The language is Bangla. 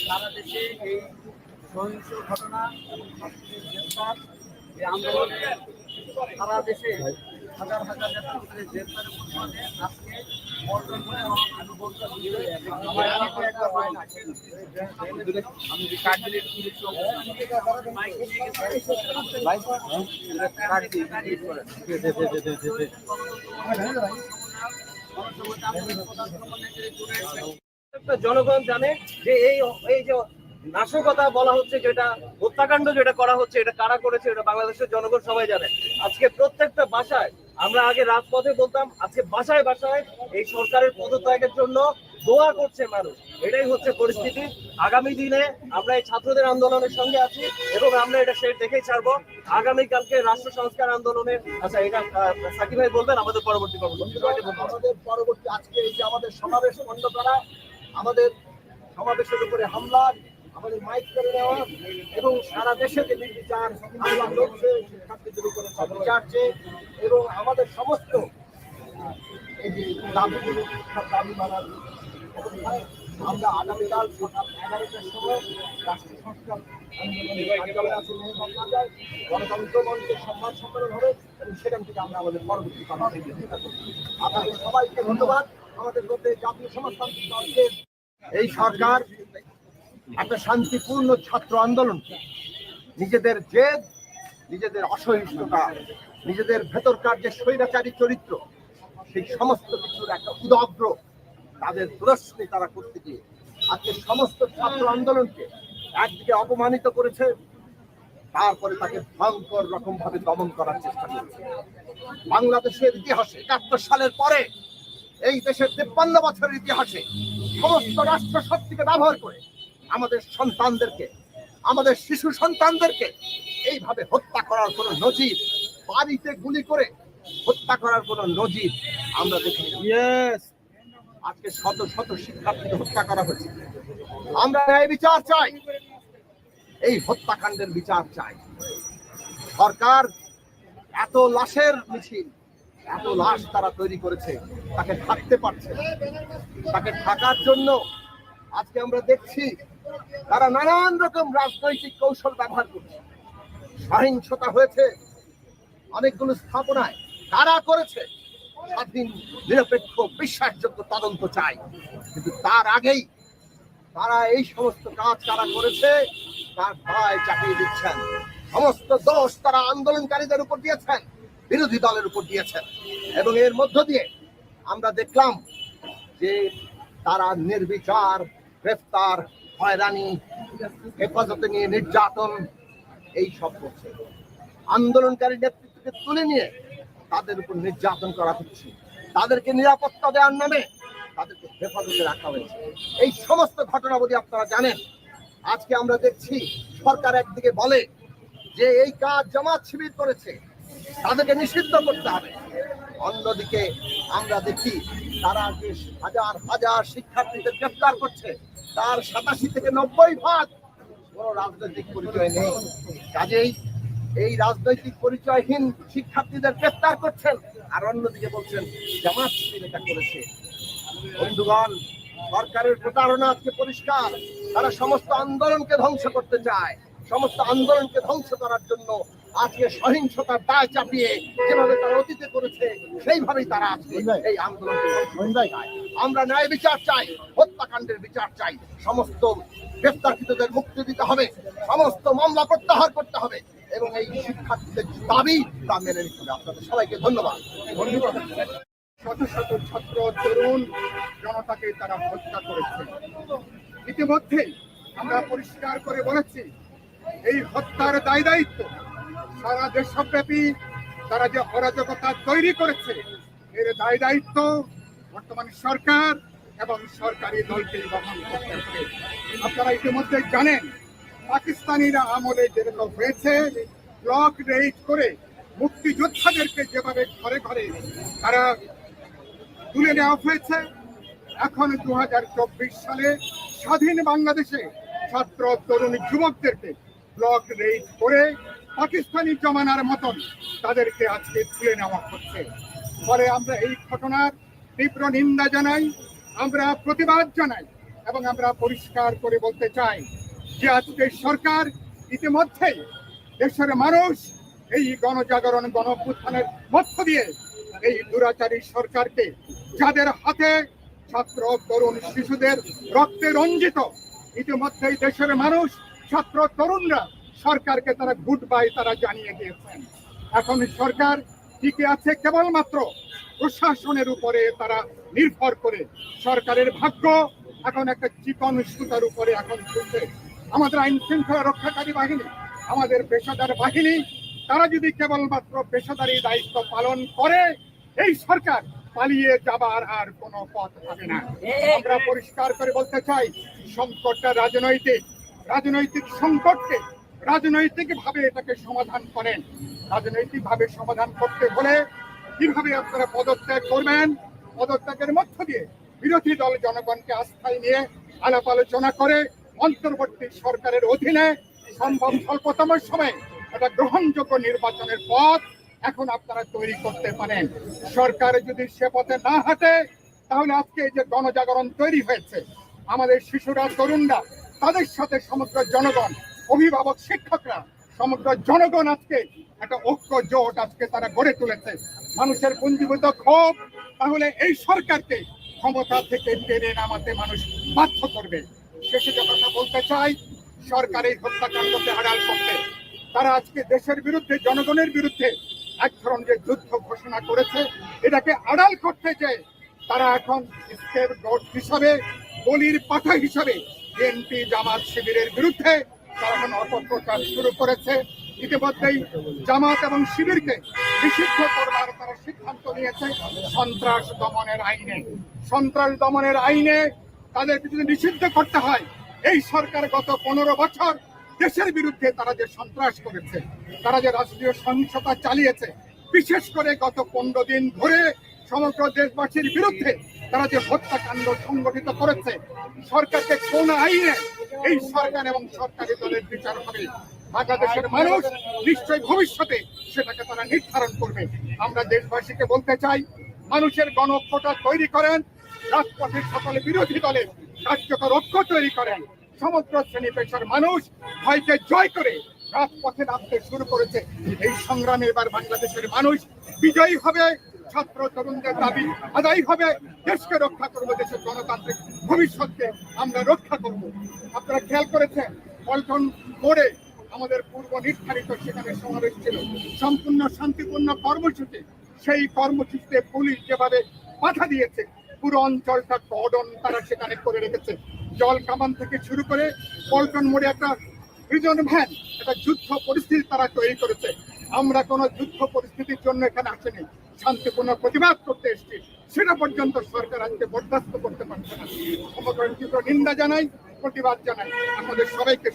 সারা দেশে এই সহিংস ঘটনা গ্রেফতার এই সারা দেশে হাজার হাজার প্রতিবাদে আজকে জনগণ জানে যে এই এই যে নাশকতা বলা হচ্ছে যেটা হত্যাকাণ্ড যেটা করা হচ্ছে এটা কারা করেছে এটা বাংলাদেশের জনগণ সবাই জানে। আজকে প্রত্যেকটা বাসায় আমরা আগে রাজপথে বলতাম আজকে বাসায় বাসায় এই সরকারের পদত্যাগের জন্য দোয়া করছে মানুষ। এটাই হচ্ছে পরিস্থিতি। আগামী দিনে আমরা এই ছাত্রদের আন্দোলনের সঙ্গে আছি এবং আমরা এটা সে দেখেই ছাড়বো। আগামীকালকে রাষ্ট্র সংস্কার আন্দোলনে আচ্ছা এটা সাকিব ভাই বলবেন আমাদের পরবর্তী আমাদের পরবর্তী আজকে এই যে আমাদের সমাবেশ বন্ধ করা আমাদের সমাবেশের উপরে হামলা আমাদের মাইক করে নেওয়া এবং সারা দেশে যে নির্বিচার হামলা চলছে শিক্ষার্থীদের উপরে বিচার চেয়ে এবং আমাদের সমস্ত দাবিগুলো দাবি মানার আমরা আগামীকাল সময় হবে এবং থেকে আমরা আমাদের পরবর্তী আপনাদের সবাইকে ধন্যবাদ। আমাদের এই সরকার একটা শান্তিপূর্ণ ছাত্র আন্দোলন নিজেদের জেদ, নিজেদের অসহিষ্ণুতা, নিজেদের ভেতরকার যে স্বৈরাচারী চরিত্র, সেই সমস্ত কিছুর একটা উদগ্র তাদের প্রদর্শনী তারা করতে গিয়ে আজকে সমস্ত ছাত্র আন্দোলনকে একদিকে অপমানিত করেছে, তারপরে তাকে ভয়ঙ্কর রকম ভাবে দমন করার চেষ্টা করেছে। বাংলাদেশের ইতিহাসে একাত্তর সালের পরে এই দেশের তেপ্পান্ন বছরের ইতিহাসে সমস্ত রাষ্ট্র শক্তিকে ব্যবহার করে আমাদের সন্তানদেরকে আমাদের শিশু সন্তানদেরকে এইভাবে হত্যা করার কোনো নজির বাড়িতে গুলি করে হত্যা করার কোনো নজির আমরা দেখি আজকে শত শত শিক্ষার্থীকে হত্যা করা হয়েছে। আমরা ন্যায় বিচার চাই। এই হত্যাকাণ্ডের বিচার চাই। সরকার এত লাশের মিছিল এত লাশ তারা তৈরি করেছে তাকে থাকতে পারছে তাকে থাকার জন্য আজকে আমরা দেখছি তারা নানান রকম রাজনৈতিক কৌশল ব্যবহার করছে। সহিংসতা হয়েছে। অনেকগুলো স্থাপনায় তারা করেছে। স্বাধীন, নিরপেক্ষ, বিশ্বাসযোগ্য তদন্ত চাই। কিন্তু তার আগেই তারা এই সমস্ত কাজ কারা করেছে, তার ভয় চাপিয়ে দিচ্ছেন। সমস্ত দোষ তারা আন্দোলনকারীদের উপর দিয়েছেন, বিরোধী দলের উপর দিয়েছেন। এবং এর মধ্য দিয়ে আমরা দেখলাম যে তারা নির্বিচার, গ্রেফতার হয়রানি, হেফাজতে নিয়ে নির্যাতন, এই সব করছে। আন্দোলনকারী নেতৃত্বকে তুলে নিয়ে তাদের উপর নির্যাতন করা হচ্ছে। তাদেরকে নিরাপত্তা দেওয়ার নামে তাদেরকে হেফাজতে রাখা হয়েছে। এই সমস্ত ঘটনাবলী আপনারা জানেন। আজকে আমরা দেখছি, সরকার একদিকে বলে যে এই কাজ জামাত শিবির করেছে, তাদেরকে নিষিদ্ধ করতে হবে। অন্যদিকে আমরা দেখি তারা যে হাজার হাজার শিক্ষার্থীদের গ্রেফতার করছে, তার সাতাশি থেকে নব্বই ভাগ কোন রাজনৈতিক পরিচয় নেই। কাজেই এই রাজনৈতিক পরিচয়হীন শিক্ষার্থীদের গ্রেফতার করছেন আর অন্যদিকে বলছেন, জামাত এটা করেছে। বন্ধুগণ, সরকারের প্রতারণা আজকে পরিষ্কার। তারা সমস্ত আন্দোলনকে ধ্বংস করতে চায়। সমস্ত আন্দোলনকে ধ্বংস করার জন্য আজকে সহিংসতার দায় চাপিয়ে যেভাবে তারা অতীতে করেছে সেইভাবেই তারা আজকে এই চায়। আমরা ন্যায় বিচার চাই হত্যাকাণ্ডের বিচার চাই সমস্ত গ্রেফতারকৃতদের মুক্তি দিতে হবে সমস্ত মামলা প্রত্যাহার করতে হবে এবং এই শিক্ষার্থীদের দাবি তা মেনে নিতে হবে। আপনাদের সবাইকে ধন্যবাদ। ধন্যবাদ। শত শত ছাত্র তরুণ জনতাকে তারা হত্যা করেছে। ইতিমধ্যে আমরা পরিষ্কার করে বলেছি এই হত্যার দায় দায়িত্ব সারা দেশব্যাপী তারা যে অরাজকতা তৈরি করেছে, এর দায় দায়িত্ব বর্তমান সরকার এবং সরকারি দলকে বহন করতে আপনারা ইতিমধ্যে জানেন, পাকিস্তানিরা আমলে যেরকম হয়েছে ব্লক রেড করে মুক্তিযোদ্ধাদেরকে যেভাবে ঘরে ঘরে তারা তুলে নেওয়া হয়েছে, এখন দু হাজার চব্বিশ সালে স্বাধীন বাংলাদেশে ছাত্র, তরুণ, যুবকদেরকে ব্লক রেড করে পাকিস্তানি জমানার মতন তাদেরকে আজকে তুলে নেওয়া হচ্ছে। ফলে আমরা এই ঘটনার তীব্র নিন্দা জানাই, আমরা প্রতিবাদ জানাই এবং আমরা পরিষ্কার করে বলতে চাই যে আজকে সরকার ইতিমধ্যেই দেশের মানুষ এই গণজাগরণ গণ মধ্য দিয়ে এই দুরাচারী সরকারকে যাদের হাতে ছাত্র, তরুণ, শিশুদের রক্তে রঞ্জিত, ইতিমধ্যেই দেশের মানুষ, ছাত্র, তরুণরা সরকারকে তারা গুড বাই তারা জানিয়ে দিয়েছেন। এখন সরকার টিকে আছে, কেবলমাত্র প্রশাসনের উপরে তারা নির্ভর করে। সরকারের ভাগ্য এখন একটা চিকন সুতার উপরে এখন চলছে। আমাদের আইন শৃঙ্খলা রক্ষাকারী বাহিনী, আমাদের পেশাদার বাহিনী, তারা যদি কেবলমাত্র পেশাদারি দায়িত্ব পালন করে, এই সরকার পালিয়ে যাবার আর কোনো পথ হবে না। আমরা পরিষ্কার করে বলতে চাই, সংকটটা রাজনৈতিক। রাজনৈতিক সংকটকে রাজনৈতিক ভাবে এটাকে সমাধান করেন। রাজনৈতিক ভাবে সমাধান করতে হলে কীভাবে আপনারা পদত্যাগ করবেন? পদত্যাগের মধ্য দিয়ে বিরোধী দল জনগণকে আস্থায় নিয়ে আলাপ আলোচনা করে অন্তর্বর্তী সরকারের অধীনে সম্ভব স্বল্পতম সময়ে একটা গ্রহণযোগ্য নির্বাচনের পথ এখন আপনারা তৈরি করতে পারেন। সরকার যদি সে পথে না হাঁটে, তাহলে আজকে এই যে গণজাগরণ তৈরি হয়েছে, আমাদের শিশুরা, তরুণরা, তাদের সাথে সমগ্র জনগণ অভিভাবক শিক্ষকরা, সমগ্র জনগণ আজকে একটা ঐক্য জোট আজকে তারা গড়ে তুলেছে। মানুষের পুঞ্জীভূত ক্ষোভ, তাহলে এই সরকারকে ক্ষমতা থেকে টেনে নামাতে মানুষ বাধ্য করবে। শেষে যে কথা বলতে চাই হত্যাকাণ্ডকে আড়াল করতে। তারা আজকে দেশের বিরুদ্ধে, জনগণের বিরুদ্ধে এক ধরনের যুদ্ধ ঘোষণা করেছে। এটাকে আড়াল করতে যে তারা এখন গোট হিসাবে, বলির পাঠা হিসাবে বিএনপি জামাত শিবিরের বিরুদ্ধে তারা এখন শুরু করেছে। ইতিমধ্যেই জামাত এবং শিবিরকে নিষিদ্ধ করবার তারা সিদ্ধান্ত নিয়েছে সন্ত্রাস দমনের আইনে। সন্ত্রাস দমনের আইনে নিষিদ্ধ করতে হয়, এই সরকার গত পনেরো বছর দেশের বিরুদ্ধে তারা যে সন্ত্রাস করেছে, তারা যে রাষ্ট্রীয় সহিংসতা চালিয়েছে, বিশেষ করে গত পনেরো দিন ধরে সমগ্র দেশবাসীর বিরুদ্ধে তারা যে হত্যাকাণ্ড সংগঠিত করেছে, সরকারকে কোন আইনে এই সরকার এবং সরকারি দলের বিচার হবে। বাংলাদেশের মানুষ নিশ্চয়ই ভবিষ্যতে সেটাকে তারা নির্ধারণ করবে। আমরা দেশবাসীকে বলতে চাই, মানুষের গণঐক্যটা তৈরি করেন, রাজপথের সকল বিরোধী দলের কার্যকর ঐক্য তৈরি করেন। সমগ্র শ্রেণি পেশার মানুষ ভয়কে জয় করে রাজপথে নামতে শুরু করেছে। এই সংগ্রামে এবার বাংলাদেশের মানুষ বিজয়ী হবে। ছাত্র তরুণদের দাবি আদায় হবে। দেশকে রক্ষা করব, দেশের গণতান্ত্রিক ভবিষ্যৎকে আমরা রক্ষা করব। আপনারা খেয়াল করেছেন, পল্টন মোড়ে আমাদের পূর্ব নির্ধারিত সেখানে সমাবেশ ছিল। সম্পূর্ণ শান্তিপূর্ণ কর্মসূচি, সেই কর্মসূচিতে পুলিশ যেভাবে বাধা দিয়েছে, পুরো অঞ্চলটা কর্ডন তারা সেখানে করে রেখেছে। জল কামান থেকে শুরু করে পল্টন মোড়ে একটা প্রিজন ভ্যান একটা যুদ্ধ পরিস্থিতি তারা তৈরি করেছে। আমরা কোনো যুদ্ধ পরিস্থিতির জন্য এখানে আসেনি। শান্তিপূর্ণ প্রতিবাদ করতে এসছি, সেটা পর্যন্ত সরকার আজকে বরদাস্ত করতে পারছে না। সমগ্র নিন্দা জানাই, প্রতিবাদ জানাই। আমাদের সবাইকে